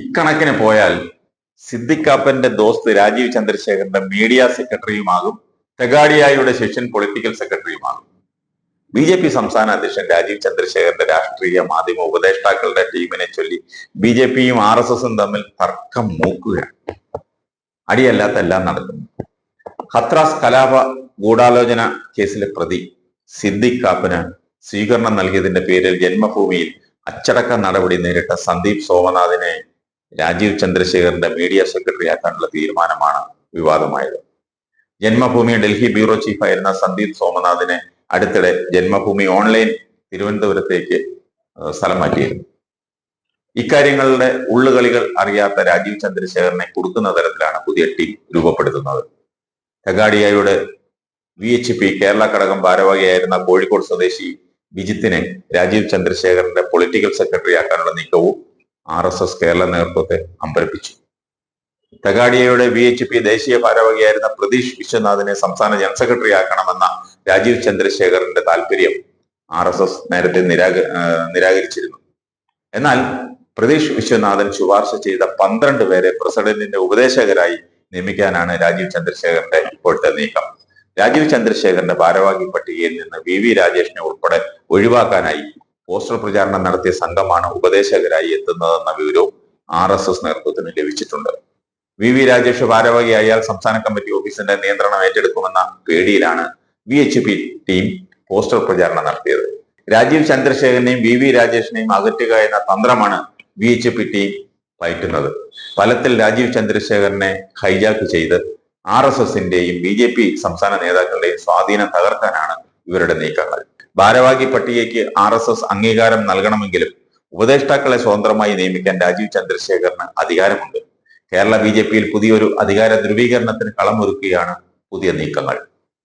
ഇക്കണക്കിന് പോയാൽ സിദ്ദിഖാപ്പന്റെ ദോസ്ത് രാജീവ് ചന്ദ്രശേഖരന്റെ മീഡിയ സെക്രട്ടറിയുമാകും തെഗാഡിയായുടെ ശിഷ്യൻ പൊളിറ്റിക്കൽ സെക്രട്ടറിയുമാകും. ബി ജെ പി സംസ്ഥാന അധ്യക്ഷൻ രാജീവ് ചന്ദ്രശേഖരന്റെ രാഷ്ട്രീയ മാധ്യമ ഉപദേഷ്ടാക്കളുടെ ടീമിനെ ചൊല്ലി ബി ജെ പിയും ആർ എസ് എസും തമ്മിൽ തർക്കം മൂക്കുകയാണ്. അടിയല്ലാത്ത എല്ലാം നടക്കുന്നു. ഹത്രാസ് കലാപ ഗൂഢാലോചന കേസിലെ പ്രതി സിദ്ദിഖ് സ്വീകരണം നൽകിയതിന്റെ പേരിൽ ജന്മഭൂമിയിൽ അച്ചടക്ക നടപടി നേരിട്ട സന്ദീപ് സോമനാഥിനെ രാജീവ് ചന്ദ്രശേഖറിന്റെ മീഡിയ സെക്രട്ടറി ആക്കാനുള്ള തീരുമാനമാണ് വിവാദമായത്. ജന്മഭൂമി ഡൽഹി ബ്യൂറോ ചീഫായിരുന്ന സന്ദീപ് സോമനാഥിനെ അടുത്തിടെ ജന്മഭൂമി ഓൺലൈൻ തിരുവനന്തപുരത്തേക്ക് സ്ഥലം മാറ്റിയിരുന്നു ഇക്കാര്യങ്ങളുടെ ഉള്ളുകളികൾ അറിയാത്ത രാജീവ് ചന്ദ്രശേഖറിനെ കൊടുക്കുന്ന തരത്തിലാണ് പുതിയ ടീം രൂപപ്പെടുത്തുന്നത്. തെഗാഡിയയുടെ വി എച്ച് പി കേരള ഘടകം ഭാരവാഹിയായിരുന്ന കോഴിക്കോട് സ്വദേശി വിജിത്തിനെ രാജീവ് ചന്ദ്രശേഖറിന്റെ പൊളിറ്റിക്കൽ സെക്രട്ടറി ആക്കാനുള്ള നീക്കവും ആർ എസ് എസ് കേരള നേതൃത്വത്തെ അമ്പരപ്പിച്ചു. തെഗാഡിയയുടെ വി എച്ച് പി ദേശീയ ഭാരവാഹിയായിരുന്ന പ്രതീഷ് വിശ്വനാഥിനെ സംസ്ഥാന ജനറൽ സെക്രട്ടറി ആക്കണമെന്ന രാജീവ് ചന്ദ്രശേഖറിന്റെ താല്പര്യം ആർ എസ് എസ് നേരത്തെ നിരാക നിരാകരിച്ചിരുന്നു. എന്നാൽ പ്രതീഷ് വിശ്വനാഥൻ ശുപാർശ ചെയ്ത പന്ത്രണ്ട് പേരെ പ്രസിഡന്റിന്റെ ഉപദേശകരായി നിയമിക്കാനാണ് രാജീവ് ചന്ദ്രശേഖരന്റെ ഇപ്പോഴത്തെ നീക്കം. രാജീവ് ചന്ദ്രശേഖറിന്റെ ഭാരവാഹി പട്ടികയിൽ നിന്ന് വി വി രാജേഷിനെ ഉൾപ്പെടെ ഒഴിവാക്കാനായി പോസ്റ്റർ പ്രചാരണം നടത്തിയ സംഘമാണ് ഉപദേശകരായി എത്തുന്നതെന്ന വിവരവും ആർ എസ് എസ് നേതൃത്വത്തിന് ലഭിച്ചിട്ടുണ്ട്. വി. വി. രാജേഷ് ഭാരവാഹിയായാൽ സംസ്ഥാന കമ്മിറ്റി ഓഫീസിന്റെ നിയന്ത്രണം ഏറ്റെടുക്കുമെന്ന പേടിയിലാണ് V. H. P. Team poster പ്രചാരണം നടത്തിയത്. രാജീവ് ചന്ദ്രശേഖരനെയും വി. വി. രാജേഷിനെയും അകറ്റുക എന്ന തന്ത്രമാണ് വി. എച്ച്. പി. ടീം പയറ്റുന്നത്. ഫലത്തിൽ രാജീവ് ചന്ദ്രശേഖരനെ ഹൈജാക്ക് ചെയ്ത് ആർ എസ് എസിന്റെയും ബി. ജെ. പി. സംസ്ഥാന നേതാക്കളുടെയും സ്വാധീനം തകർക്കാനാണ് ഇവരുടെ നീക്കങ്ങൾ. ഭാരവാഹി പട്ടികയ്ക്ക് ആർ എസ് എസ് അംഗീകാരം നൽകണമെങ്കിലും ഉപദേഷ്ടാക്കളെ സ്വതന്ത്രമായി നിയമിക്കാൻ രാജീവ് ചന്ദ്രശേഖരന് അധികാരമുണ്ട്. കേരള ബി ജെ പിയിൽ പുതിയൊരു അധികാര ധ്രുവീകരണത്തിന് കളമൊരുക്കുകയാണ് പുതിയ നീക്കങ്ങൾ.